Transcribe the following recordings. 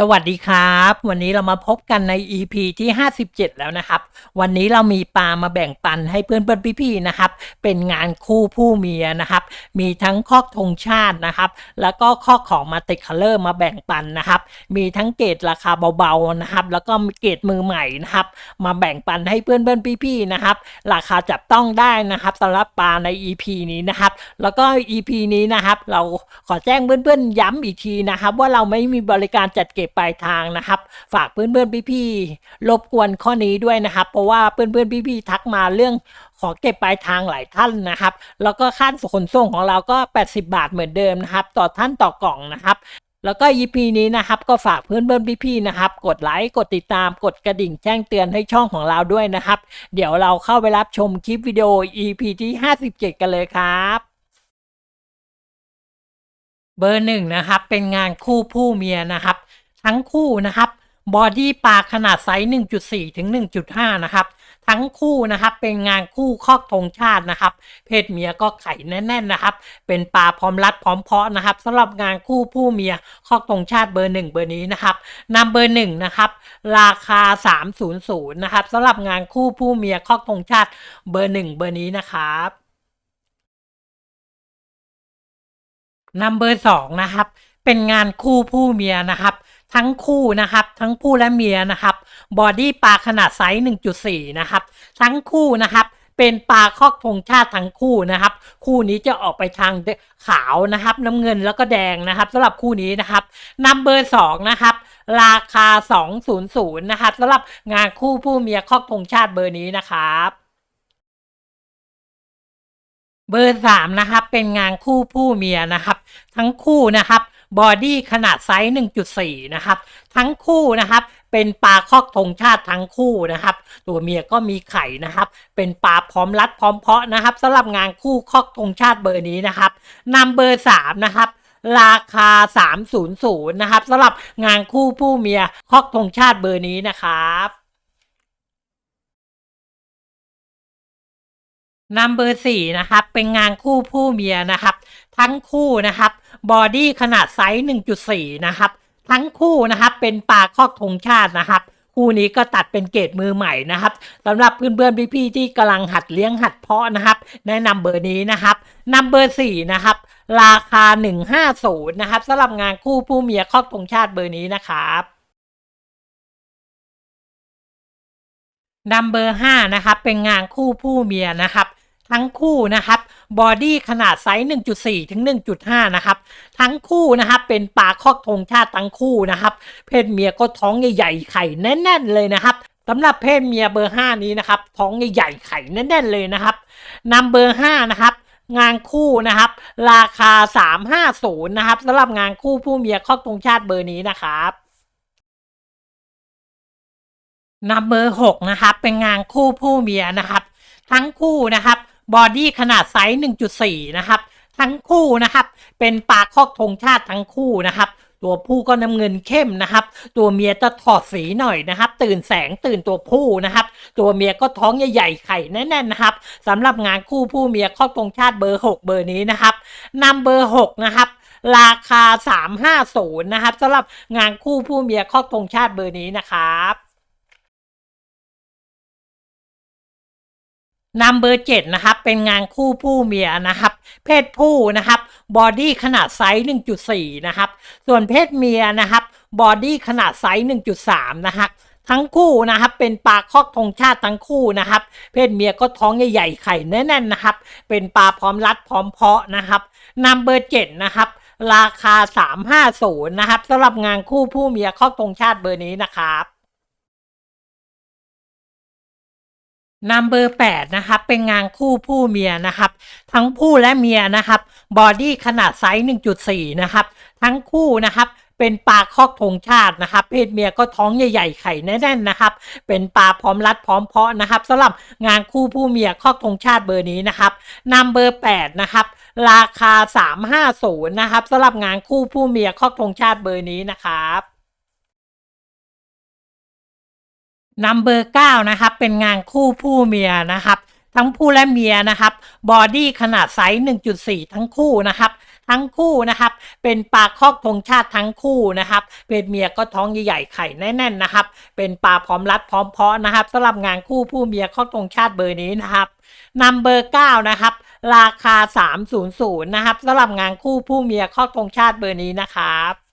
สวัสดีครับ วันนี้เรามาพบกันใน EP ที่ 57 แล้วนะครับ วันนี้เรามีปลามาแบ่งปันให้เพื่อนเพื่อนพี่ๆนะครับ เป็นงานคู่ผู้เมียนะครับ มีทั้งคอกธงชาตินะครับ แล้วก็คอกของมาติคัลเลอร์มาแบ่งปันนะครับ มีทั้งเกรดราคาเบาๆนะครับ แล้วก็เกรดมือใหม่นะครับ มาแบ่งปันให้เพื่อนเพื่อนพี่ๆนะครับ ราคาจับต้องได้นะครับสำหรับปลาใน EP นี้นะครับ แล้วก็ EP นี้นะครับ เราขอแจ้งเพื่อนๆ ย้ำอีกทีนะครับ ว่าเราไม่มีบริการจัดเก็บปลายทางนะครับ ฝากเพื่อนๆพี่ๆรบกวนข้อนี้ด้วยนะครับ เพราะว่าเพื่อนๆพี่ๆทักมาเรื่องขอเก็บปลายทางหลายท่านนะครับ แล้วก็ค่าขนส่งของเราก็ 80 บาทเหมือนเดิมนะครับ ต่อท่านต่อกล่องนะครับแล้วก็ EP นี้นะครับก็ฝากเพื่อนเพื่อนพี่ๆนะครับ กดไลค์กดติดตามกดกระดิ่งแจ้งเตือนให้ช่องของเราด้วยนะครับ เดี๋ยวเราเข้าไปรับชมคลิปวิดีโอ EP ที่ 57 กันเลยครับ เบอร์หนึ่งนะครับ เป็นงานคู่ผู้เมียนะครับ ทั้งคู่นะครับบอดี้ปลาขนาดไซส์ 1.4 ถึง 1.5 นะครับ ทั้งคู่นะครับเป็นงานคู่คอกธงชาตินะครับ เพศเมียก็ไข่แน่นๆนะครับ เป็นปลาพร้อมรัดพร้อมเพาะนะครับสำหรับงานคู่ผู้เมียคอกธงชาติเบอร์หนึ่งเบอร์นี้นะครับนำเบอร์หนึ่งนะครับราคา 300 นะครับสำหรับงานคู่ผู้เมียคอกธงชาติเบอร์หนึ่งเบอร์นี้นะครับนัมเบอร์สองนะครับเป็นงานคู่ผู้เมียนะครับ ทั้งคู่นะครับ ทั้งผู้และเมียนะครับบอดี้ปลาขนาดไซส์ 1.4 นะครับ ทั้งคู่นะครับ เป็นปลาคอกธงชาติทั้งคู่นะครับ คู่นี้จะออกไปทางขาวนะครับ น้ำเงินแล้วก็แดงนะครับสำหรับคู่นี้นะครับนัมเบอร์สองนะครับราคา 200 นะครับสำหรับงานคู่ผู้เมียคอกธงชาติเบอร์นี้นะครับเบอร์สามนะครับเป็นงานคู่ผู้เมียนะครับ ทั้งคู่นะครับ บอดี้ขนาดไซส์ 1.4 นะครับ ทั้งคู่นะครับ เป็นปลาคอกธงชาติทั้งคู่นะครับ ตัวเมียก็มีไข่นะครับ เป็นปลาพร้อมรัดพร้อมเพาะนะครับสำหรับงานคู่คอกธงชาติเบอร์นี้นะครับนำเบอร์สามนะครับราคา 300 นะครับสำหรับงานคู่ผู้เมียคอกธงชาติเบอร์นี้นะครับนัมเบอร์สี่นะครับ เป็นงานคู่ผู้เมียนะครับ ทั้งคู่นะครับ บอดี้ขนาดไซส์ 1.4 นะครับ ทั้งคู่นะครับเป็นปลาคอกธงชาตินะครับ คู่นี้ก็ตัดเป็นเกรดมือใหม่นะครับสำหรับเพื่อนๆพี่ๆที่กำลังหัดเลี้ยงหัดเพาะนะครับ แนะนำเบอร์นี้นะครับนัมเบอร์สี่นะครับ ราคา 150 นะครับสำหรับงานคู่ผู้เมียคอกธงชาติเบอร์นี้นะครับนัมเบอร์ห้านะครับเป็นงานคู่ผู้เมียนะครับ ทั้งคู่นะครับ บอดี้ขนาดไซส์ 1.4 ถึง 1.5 นะครับ ทั้งคู่นะครับเป็นปลาคอกธงชาติทั้งคู่นะครับ เพศเมียก็ท้องใหญ่ๆไข่แน่น ๆ เลยนะครับสำหรับเพศเมียเบอร์ 5 นี้นะครับ ท้องใหญ่ๆไข่แน่น ๆ เลยนะครับนำเบอร์ 5 นะครับงานคู่นะครับ ราคา 350 นะครับสำหรับงานคู่ผู้เมียคอกธงชาติเบอร์นี้นะครับนัมเบอร์หกนะครับ เป็นงานคู่ผู้เมียนะครับ ทั้งคู่นะครับ บอดี้ขนาดไซส์ 1.4 นะครับ ทั้งคู่นะครับ เป็นปลาคอกธงชาติทั้งคู่นะครับตัวผู้ก็น้ำเงินเข้มนะครับ ตัวเมียจะถอดสีหน่อยนะครับ ตื่นแสงตื่นตัวผู้นะครับ ตัวเมียก็ท้องใหญ่ๆไข่แน่นๆนะครับสำหรับงานคู่ผู้เมียคอกธงชาติเบอร์ 6 เบอร์นี้นะครับนำเบอร์ 6 นะครับราคา 350 นะครับสำหรับงานคู่ผู้เมียคอกธงชาติเบอร์นี้นะครับ นัมเบอร์เจ็ดนะครับ เป็นงานคู่ผู้เมียนะครับ เพศผู้นะครับบอดี้ขนาดไซส์1.4 นะครับ ส่วนเพศเมียนะครับบอดี้ขนาดไซส์1.3 นะครับทั้งคู่นะครับเป็นปลาคอกธงชาติทั้งคู่นะครับ เพศเมียก็ท้องใหญ่ๆไข่แน่นๆนะครับ เป็นปลาพร้อมรัดพร้อมเพาะนะครับนัมเบอร์เจ็ดนะครับราคา 350 นะครับสำหรับงานคู่ผู้เมียคอกธงชาติเบอร์นี้นะครับ นัมเบอร์แปดนะครับเป็นงานคู่ผู้เมียนะครับ ทั้งผู้และเมียนะครับบอดี้ขนาดไซส์ 1.4 นะครับ ทั้งคู่นะครับเป็นปลาคอกธงชาตินะครับ เพศเมียก็ท้องใหญ่ๆไข่แน่นๆนะครับ เป็นปลาพร้อมรัดพร้อมเพาะนะครับสำหรับงานคู่ผู้เมียคอกธงชาติเบอร์นี้นะครับนัมเบอร์แปดนะครับ ราคา 350 นะครับสำหรับงานคู่ผู้เมียคอกธงชาติเบอร์นี้นะครับ นัมเบอร์เก้านะครับ เป็นงานคู่ผู้เมียนะครับ ทั้งผู้และเมียนะครับ บอดี้ขนาดไซส์1.4 ทั้งคู่นะครับ ทั้งคู่นะครับ เป็นปลาคอกธงชาติทั้งคู่นะครับเพศเมียก็ท้องใหญ่ๆไข่แน่นๆนะครับ เป็นปลาพร้อมรัดพร้อมเพาะนะครับสำหรับงานคู่ผู้เมียคอกธงชาติเบอร์นี้นะครับนำเบอร์9นะครับ ราคา 300 นะครับสำหรับงานคู่ผู้เมียคอกธงชาติเบอร์นี้นะครับ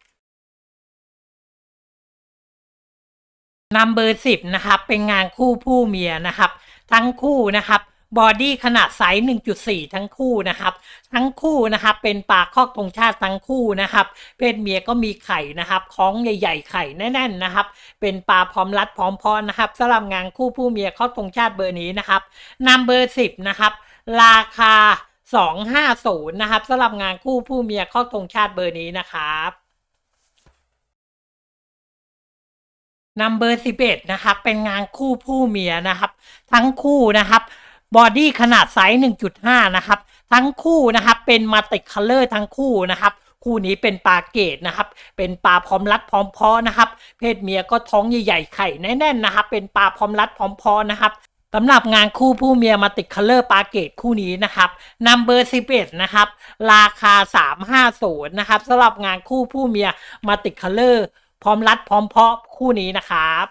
นำเบอร์10นะครับ เป็นงานคู่ผู้เมียนะครับ ทั้งคู่นะครับบอดี้ขนาดไซส์ 1.4 ทั้งคู่นะครับ ทั้งคู่นะครับเป็นปลาคอกธงชาติทั้งคู่นะครับ เพศเมียก็มีไข่นะครับท้องใหญ่ ๆ ไข่แน่นๆนะครับ เป็นปลาพร้อมรัดพร้อมพาะนะครับสำหรับงานคู่ผู้เมียคอกธงชาติเบอร์นี้นะครับนำเบอร์ 10 นะครับ ราคา 250 นะครับสำหรับงานคู่ผู้เมียคอกธงชาติเบอร์นี้นะครับ นัมเบอร์11นะครับ เป็นงานคู่ผู้เมียนะครับ ทั้งคู่นะครับบอดี้ขนาดไซส์1.5 นะครับ ทั้งคู่นะครับ เป็นมาติคัลเลอร์ทั้งคู่นะครับ คู่นี้เป็นปลาเกตนะครับ เป็นปลาพร้อมรัดพร้อมเพาะนะครับ เพศเมียก็ท้องใหญ่ๆไข่แน่นๆนะครับ เป็นปลาพร้อมรัดพร้อมเพาะนะครับสำหรับงานคู่ผู้เมียมาติคัลเลอร์ปลาเกตคู่นี้นะครับนัมเบอร์11นะครับ ราคา 350 นะครับสำหรับงานคู่ผู้เมียมาติคัลเลอร์ พร้อมรัดพร้อมเพาะคู่นี้นะครับ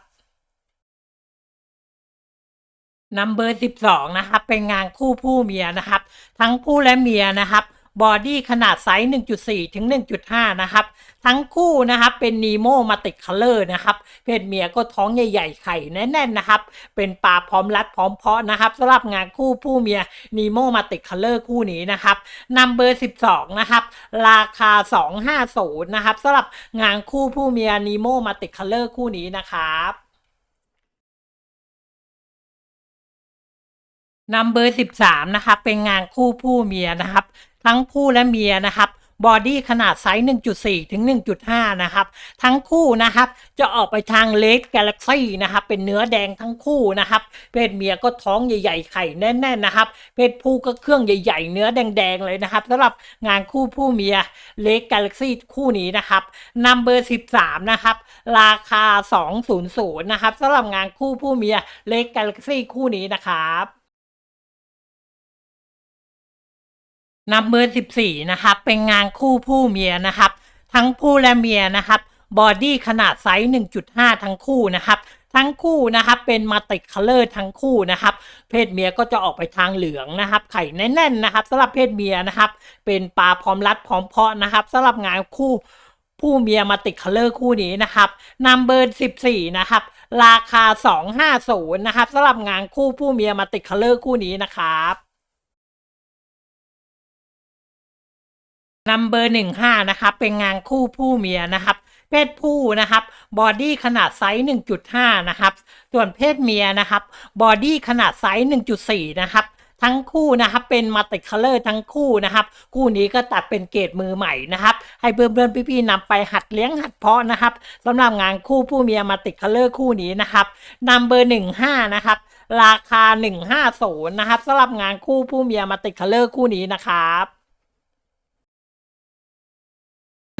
นัมเบอร์สิบสองนะครับ เป็นงานคู่ผู้เมียนะครับ ทั้งผู้และเมียนะครับ บอดี้ขนาดไซส์ 1.4 ถึง 1.5 นะครับ ทั้งคู่นะครับเป็นนีโมมาติคัลเลอร์นะครับ เพศเมียก็ท้องใหญ่ๆ ไข่แน่นๆนะครับ เป็นปลาพร้อมรัดพร้อมเพาะนะครับสำหรับงานคู่ผู้เมียนีโมมาติคัลเลอร์คู่นี้นะครับนัมเบอร์ 12 นะครับ ราคา 250 นะครับสำหรับงานคู่ผู้เมียนีโมมาติคัลเลอร์คู่นี้นะครับ นัมเบอร์13นะครับ เป็นงานคู่ผู้เมียนะครับ ทั้งผู้และเมียนะครับบอดี้ขนาดไซส์ 1.4 ถึง 1.5 นะครับ ทั้งคู่นะครับ จะออกไปทางเลดกาแล็กซี่นะครับ เป็นเนื้อแดงทั้งคู่นะครับ เพศเมียก็ท้องใหญ่ๆ ไข่แน่นๆนะครับ เพศผู้ก็เครื่องใหญ่ๆ เนื้อแดงๆ เลยนะครับสำหรับงานคู่ผู้เมียเลดกาแล็กซี่คู่นี้นะครับนัมเบอร์ 13 นะครับ ราคา 200 นะครับสำหรับงานคู่ผู้เมียเลดกาแล็กซี่คู่นี้นะครับ นับเบอร์ 14 นะครับ เป็นงานคู่ผู้เมียนะครับ ทั้งผู้และเมียนะครับ บอดี้ขนาดไซส์ 1.5 ทั้งคู่นะครับ ทั้งคู่นะครับ เป็นมาติคัลเลอร์ทั้งคู่นะครับ เพศเมียก็จะออกไปทางเหลืองนะครับ ไข่แน่นๆนะครับสำหรับเพศเมียนะครับ เป็นปลาพร้อมรัดพร้อมเพาะนะครับสำหรับงานคู่ผู้เมียมาติคัลเลอร์คู่นี้นะครับนัมเบอร์ 14 นะครับ ราคา 250 นะครับสำหรับงานคู่ผู้เมียมาติคัลเลอร์คู่นี้นะครับ นัมเบอร์หนึ่งห้านะครับ เป็นงานคู่ผู้เมียนะครับ เพศผู้นะครับบอดี้ขนาดไซส์1.5 นะครับ ส่วนเพศเมียนะครับบอดี้ขนาดไซส์1.4 นะครับทั้งคู่นะครับเป็นมัลติคัลเลอร์ทั้งคู่นะครับ คู่นี้ก็ตัดเป็นเกรดมือใหม่นะครับ ให้เพื่อนๆพี่ๆนำไปหัดเลี้ยงหัดเพาะนะครับสำหรับงานคู่ผู้เมียมัลติคัลเลอร์คู่นี้นะครับนัมเบอร์หนึ่งห้านะครับ ราคา 150 นะครับสำหรับงานคู่ผู้เมียมัลติคัลเลอร์คู่นี้นะครับ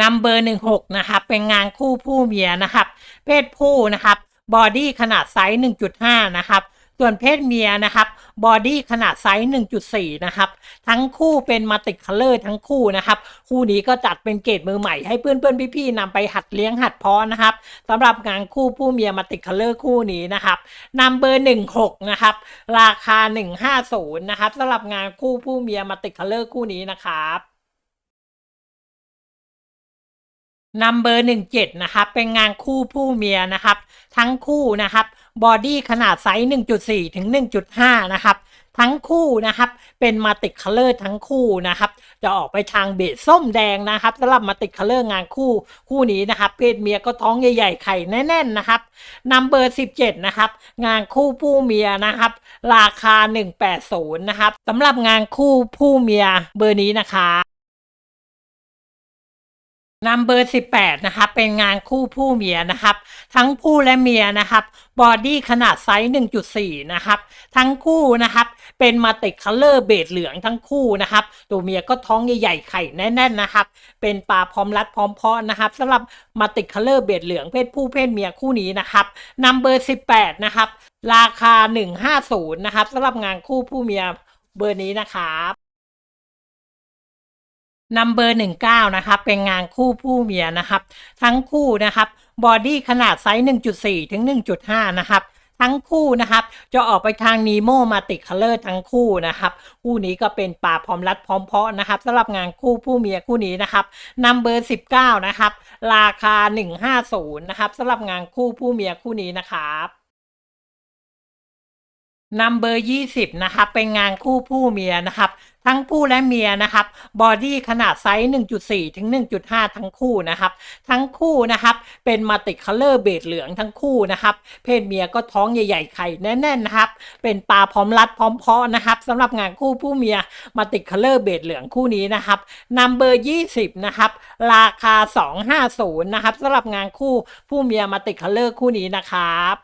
นัมเบอร์หนึ่งหกนะครับ เป็นงานคู่ผู้เมียนะครับ เพศผู้นะครับ บอดี้ขนาดไซส์หนึ่งจุดห้านะครับ ส่วนเพศเมียนะครับ บอดี้ขนาดไซส์หนึ่งจุดสี่นะครับ ทั้งคู่เป็นมาติคัลเลอร์ทั้งคู่นะครับ คู่นี้ก็จัดเป็นเกรดมือใหม่ให้เพื่อนเพื่อนพี่ๆนำไปหัดเลี้ยงหัดเพาะนะครับสำหรับงานคู่ผู้เมียมาติคัลเลอร์คู่นี้นะครับนัมเบอร์หนึ่งหกนะครับ ราคาหนึ่งห้าศูนย์นะครับสำหรับงานคู่ผู้เมียมาติคัลเลอร์คู่นี้นะครับ นัมเบอร์หนึ่งเจ็ดนะครับเป็นงานคู่ผู้เมียนะครับ ทั้งคู่นะครับบอดี้ขนาดไซส์หนึ่งจุดสี่ถึงหนึ่งจุดห้านะครับ ทั้งคู่นะครับเป็นมาติคัลเลอร์ทั้งคู่นะครับ จะออกไปทางเบจส้มแดงนะครับสำหรับมาติคัลเลอร์งานคู่คู่นี้นะครับ เพศเมียก็ท้องใหญ่ๆไข่แน่นๆนะครับนัมเบอร์สิบเจ็ดนะครับ งานคู่ผู้เมียนะครับ ราคาหนึ่งแปดศูนย์นะครับสำหรับงานคู่ผู้เมียเบอร์นี้นะคะ นัมเบอร์18 นะครับ เป็นงานคู่ผู้เมียนะครับ ทั้งผู้และเมียนะครับ บอดี้ขนาดไซส์ 1.4 นะครับ ทั้งคู่นะครับ เป็นมาติคัลเลอร์เบดเหลืองทั้งคู่นะครับ ตัวเมียก็ท้องใหญ่ๆไข่แน่นๆนะครับ เป็นปลาพร้อมรัดพร้อมเพาะนะครับสำหรับมาติคัลเลอร์เบดเหลืองเพศผู้เพศเมียคู่นี้นะครับนัมเบอร์18 นะครับ ราคา 150 นะครับสำหรับงานคู่ผู้เมียเบอร์นี้นะครับ นัมเบอร์หนึ่งเก้านะครับเป็นงานคู่ผู้เมียนะครับ ทั้งคู่นะครับบอดี้ขนาดไซส์ 1.4 ถึง 1.5 นะครับ ทั้งคู่นะครับ จะออกไปทางนีโมมาติคัลเลอร์ทั้งคู่นะครับ คู่นี้ก็เป็นปลาพร้อมรัดพร้อมเพาะนะครับสำหรับงานคู่ผู้เมียคู่นี้นะครับนัมเบอร์ 19 นะครับ ราคา 150 นะครับสำหรับงานคู่ผู้เมียคู่นี้นะครับ นัมเบอร์20นะครับ เป็นงานคู่ผู้เมียนะครับ ทั้งผู้และเมียนะครับ บอดี้ขนาดไซส์1.4 ถึง 1.5 ทั้งคู่นะครับ ทั้งคู่นะครับ เป็นมัติคัลเลอร์เบจเหลืองทั้งคู่นะครับ เพศเมียก็ท้องใหญ่ๆไข่แน่นๆนะครับ เป็นปลาพร้อมรัดพร้อมเพาะนะครับสำหรับงานคู่ผู้เมียมัติคัลเลอร์เบจเหลืองคู่นี้นะครับนัมเบอร์20 นะครับ ราคา 250 นะครับสำหรับงานคู่ผู้เมียมัติคัลเลอร์คู่นี้นะครับ